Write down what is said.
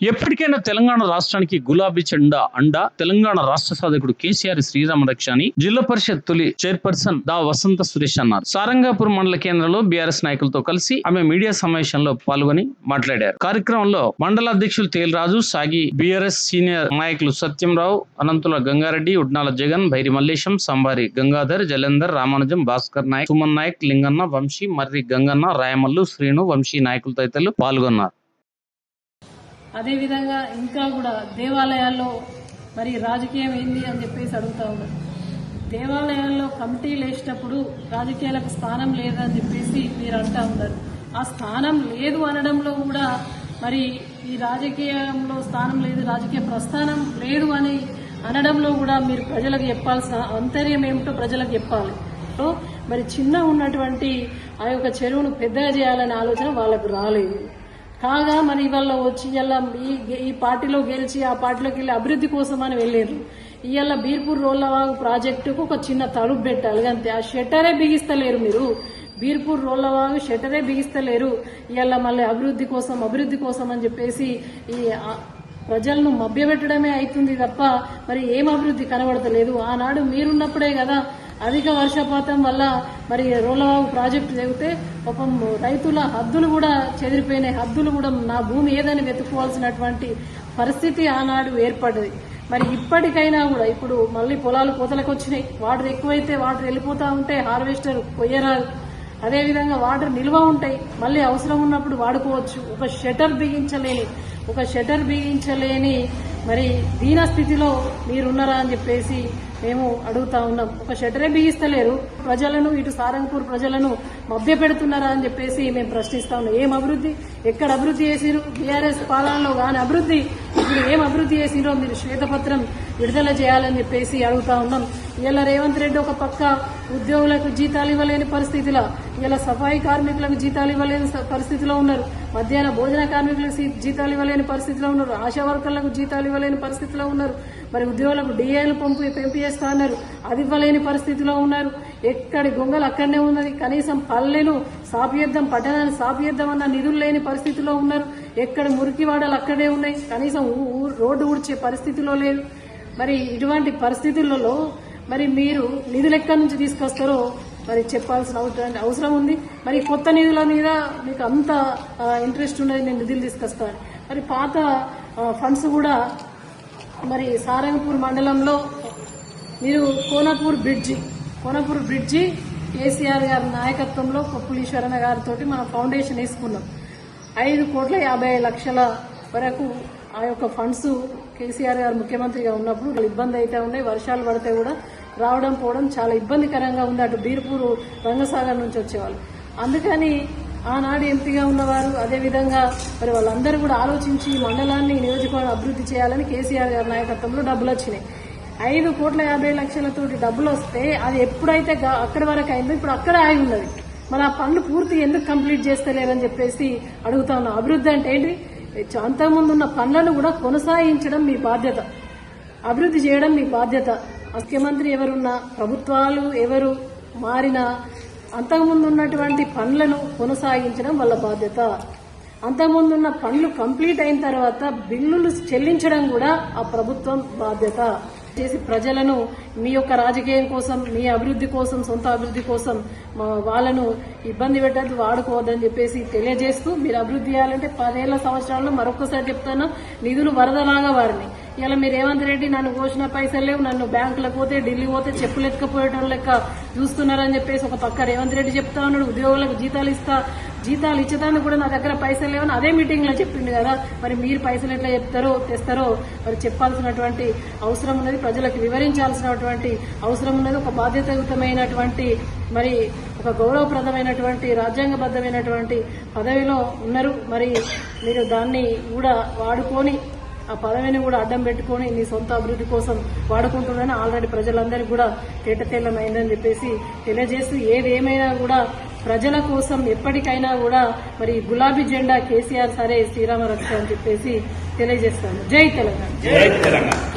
ఎప్పటికైనా తెలంగాణ రాష్ట్రానికి గులాబీ చెండా అండ తెలంగాణ రాష్ట్ర సాధకుడు కేసీఆర్ శ్రీరామ రక్ష అని జిల్లా పరిషత్ తొలి చైర్పర్సన్ దా వసంత సురేష్ అన్నారు. సారంగాపూర్ మండల కేంద్రంలో బీఆర్ఎస్ నాయకులతో కలిసి ఆమె మీడియా సమావేశంలో పాల్గొని మాట్లాడారు. కార్యక్రమంలో మండల అధ్యక్షులు తేలరాజు సాగి బీఆర్ఎస్ సీనియర్ నాయకులు సత్యంరావు అనంతుల గంగారెడ్డి ఉడ్నాల జగన్ భైరి మల్లేశం సంబారి గంగాధర్ జలంధర్ రామానుజం భాస్కర్ నాయక్ సుమన్ నాయక్ లింగన్న వంశీ మర్రి గంగన్న రాయమల్లు శ్రీను వంశీ నాయకులు తదితరులు పాల్గొన్నారు. అదేవిధంగా ఇంకా కూడా దేవాలయాల్లో మరి రాజకీయం ఏంది అని చెప్పేసి అడుగుతా ఉన్నారు దేవాలయాల్లో కమిటీలు వేసేటప్పుడు రాజకీయాలకు స్థానం లేదని చెప్పేసి మీరు అంటా ఉన్నారు. ఆ స్థానం లేదు అనడంలో కూడా మరి ఈ రాజకీయంలో స్థానం లేదు రాజకీయ ప్రస్థానం లేదు అని అనడంలో కూడా మీరు ప్రజలకు చెప్పాల్సిన అంతర్యం ఏమిటో ప్రజలకు చెప్పాలి. సో మరి చిన్న ఉన్నటువంటి ఆ యొక్క చెరువును పెద్దగా చేయాలనే ఆలోచన వాళ్ళకు రాలేదు. కాగా మరి ఇవాళ వచ్చి ఇవాళ ఈ ఈ పార్టీలో గెలిచి ఆ పార్టీలోకి వెళ్ళి అభివృద్ధి కోసం అని వెళ్ళారు ఇవాళ బీర్పూర్ రోళ్ళవాగు ప్రాజెక్టుకు ఒక చిన్న తలుపు పెట్టాలి అంతే. ఆ షట్టరే బిగిస్తలేరు మీరు. బీర్పూర్ రోళ్ళవాగు షట్టరే బిగిస్తలేరు. ఇవాళ మళ్ళీ అభివృద్ధి కోసం అభివృద్ధి కోసం అని చెప్పేసి ఈ ప్రజలను మభ్యపెట్టడమే అవుతుంది తప్ప మరి ఏం అభివృద్ధి కనబడతలేదు. ఆనాడు మీరున్నప్పుడే కదా అధిక వర్షపాతం వల్ల మరి రోలవాగు ప్రాజెక్టు జరిగితే పాపం రైతుల హద్దులు కూడా చెదిరిపోయినాయి. హద్దులు కూడా నా భూమి ఏదని వెతుక్కోవాల్సినటువంటి పరిస్థితి ఆనాడు ఏర్పడ్డది. మరి ఇప్పటికైనా కూడా ఇప్పుడు మళ్ళీ పొలాలు కోతలకు వచ్చినాయి. వాటర్ ఎక్కువైతే వాటర్ వెళ్ళిపోతా ఉంటే హార్వెస్టర్ కొయ్యరాదు. అదేవిధంగా వాటర్ నిల్వ ఉంటాయి. మళ్ళీ అవసరం ఉన్నప్పుడు వాడుకోవచ్చు. ఒక షటర్ బిగించలేని ఒక షటర్ బిగించలేని మరి దీన స్థితిలో మీరున్నారా అని చెప్పేసి మేము అడుగుతా ఉన్నాం. ఒక షటరే బిగిస్తలేరు. ప్రజలను ఇటు సారంగపూర్ ప్రజలను మభ్య పెడుతున్నారా అని చెప్పేసి మేము ప్రశ్నిస్తా ఉన్నాం. ఏం అభివృద్ధి? ఎక్కడ అభివృద్ధి చేసిరు బీఆర్ఎస్ పాలనలో కానీ అభివృద్ధి? ఇప్పుడు ఏం అభివృద్ధి చేసిరో మీరు శ్వేతపత్రం విడుదల చేయాలని చెప్పేసి అడుగుతా ఉన్నాం. ఇలా రేవంత్ రెడ్డి ఒక పక్క ఉద్యోగులకు జీతాలు ఇవ్వలేని పరిస్థితిలో ఇలా సఫాయి కార్మికులకు జీతాలు ఇవ్వలేని పరిస్థితిలో ఉన్నారు. మధ్యాహ్న భోజన కార్మికులకు జీతాలు ఇవ్వలేని పరిస్థితిలో ఉన్నారు. ఆశా వర్కర్లకు జీతాలు ఇవ్వలేని పరిస్థితిలో ఉన్నారు. మరి ఉద్యోగులకు డిఏలు పంపు పెంపు చేస్తా ఉన్నారు అది ఇవ్వలేని పరిస్థితిలో ఉన్నారు. ఎక్కడి గొంగలు అక్కడనే ఉన్నది. కనీసం పల్లెను సాపియద్దం పట్టణాన్ని సాపియద్దం అన్న నిధులు లేని పరిస్థితిలో ఉన్నారు. ఎక్కడ మురికి వాడలు అక్కడే ఉన్నాయి. కనీసం ఊ- రోడ్డు ఊడ్చే పరిస్థితిలో లేదు మరి ఇటువంటి పరిస్థితులలో మరి మీరు నిధులు ఎక్కడి నుంచి తీసుకొస్తారో మరి చెప్పాల్సిన అవసరం అవసరం ఉంది. మరి కొత్త నిధుల మీద మీకు అంత ఇంట్రెస్ట్ ఉన్నది నేను నిధులు తీసుకొస్తాను మరి పాత ఫండ్స్ కూడా మరి సారంగపూర్ మండలంలో మీరు Konapur bridge Konapur bridge KCR గారి నాయకత్వంలో కొప్పులీశ్వరణ గారితో మనం ఫౌండేషన్ వేసుకున్నాం. ఐదు కోట్ల యాభై లక్షల వరకు ఆ యొక్క ఫండ్స్ కేసీఆర్ గారు ముఖ్యమంత్రిగా ఉన్నప్పుడు ఇబ్బంది అయితే ఉన్నాయి వర్షాలు పడితే కూడా రావడం పోవడం చాలా ఇబ్బందికరంగా ఉంది. అటు బీర్పూరు రంగసాగర్ నుంచి వచ్చేవాళ్ళు. అందుకని ఆనాడు ఎంపీగా ఉన్నవారు అదేవిధంగా మరి వాళ్ళందరూ కూడా ఆలోచించి మండలాన్ని నియోజకవర్గం అభివృద్ధి చేయాలని కేసీఆర్ గారి నాయకత్వంలో డబ్బులు వచ్చినాయి. ఐదు కోట్ల యాభై లక్షలతోటి డబ్బులు వస్తే అది ఎప్పుడైతే అక్కడి వరకు అయిందో ఇప్పుడు అక్కడే ఆగి ఉన్నది. మరి ఆ పనులు పూర్తి ఎందుకు కంప్లీట్ చేస్తలేరని చెప్పేసి అడుగుతా ఉన్నాం. అభివృద్ధి అంటే ఏంటి? అంతకుముందు ఉన్న పనులను కూడా కొనసాగించడం మీ బాధ్యత. అభివృద్ధి చేయడం మీ బాధ్యత. ముఖ్యమంత్రి ఎవరున్నా ప్రభుత్వాలు ఎవరు మారినా అంతకుముందు ఉన్నటువంటి పనులను కొనసాగించడం వాళ్ళ బాధ్యత. అంతకుముందు ఉన్న పనులు కంప్లీట్ అయిన తర్వాత బిల్లులు చెల్లించడం కూడా ఆ ప్రభుత్వం బాధ్యత. చేసి ప్రజలను మీ యొక్క రాజకీయం కోసం మీ అభివృద్ధి కోసం సొంత అభివృద్ధి కోసం మా వాళ్ళను ఇబ్బంది పెట్టద్దు వాడుకోవద్దని చెప్పేసి తెలియజేస్తూ మీరు అభివృద్ధి చేయాలంటే పదేళ్ళ సంవత్సరాల్లో మరొకసారి చెప్తాను నిధులు వరదలాగా వారిని. ఇలా మీరు రేవంత్ రెడ్డి నన్ను కోసిన పైసలు లేవు నన్ను బ్యాంకులకు పోతే ఢిల్లీ పోతే చెప్పులు ఎత్తుకపోయడం లెక్క చూస్తున్నారని చెప్పేసి ఒక పక్క రేవంత్ రెడ్డి చెప్తా ఉన్నాడు ఉద్యోగులకు జీతాలు ఇస్తా జీతాలు ఇచ్చేదానికి కూడా నా దగ్గర పైసలు లేవని అదే మీటింగ్లో చెప్పిండు కదా. మరి మీరు పైసలు ఎట్లా చెప్తారో తెస్తారో మరి చెప్పాల్సినటువంటి అవసరం ఉన్నది ప్రజలకు వివరించాల్సినటువంటి అవసరం ఉన్నది ఒక బాధ్యతాయుతమైనటువంటి మరి ఒక గౌరవప్రదమైనటువంటి రాజ్యాంగబద్ధమైనటువంటి పదవిలో ఉన్నారు. మరి మీరు దాన్ని కూడా వాడుకొని ఆ పదవిని కూడా అడ్డం పెట్టుకొని నీ సొంత అభివృద్ధి కోసం వాడుకుంటున్నారని ఆల్రెడీ ప్రజలందరికీ కూడా తేటతెల్లమైందని చెప్పేసి తెలియజేస్తూ ఏది ఏమైనా కూడా ప్రజల కోసం ఎప్పటికైనా కూడా మరి గులాబీ జెండా కేసీఆర్ సరే శ్రీరామ రక్ష అని చెప్పేసి తెలియజేస్తాను. జై తెలంగాణ.